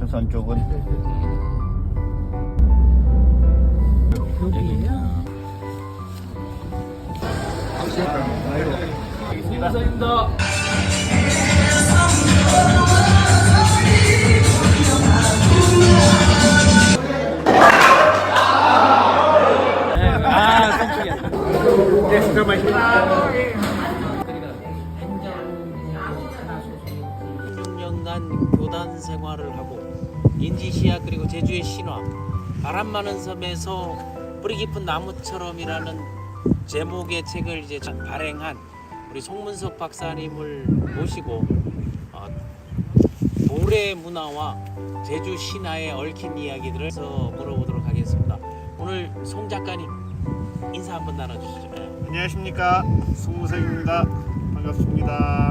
춘천 쪽은 여기에요? 감사합니다. 아, 깜짝이야. 네, 맛있다. 16년간 교단 생활을 하고 인지시야 그리고 제주의 신화 바람 많은 섬에서 뿌리 깊은 나무처럼이라는 제목의 책을 이제 발행한 우리 송문석 박사님을 모시고 어, 도래 문화와 제주 신화에 얽힌 이야기들을 서 물어보도록 하겠습니다. 오늘 송 작가님 인사 한번 나눠주시죠. 네. 안녕하십니까 송무석입니다 반갑습니다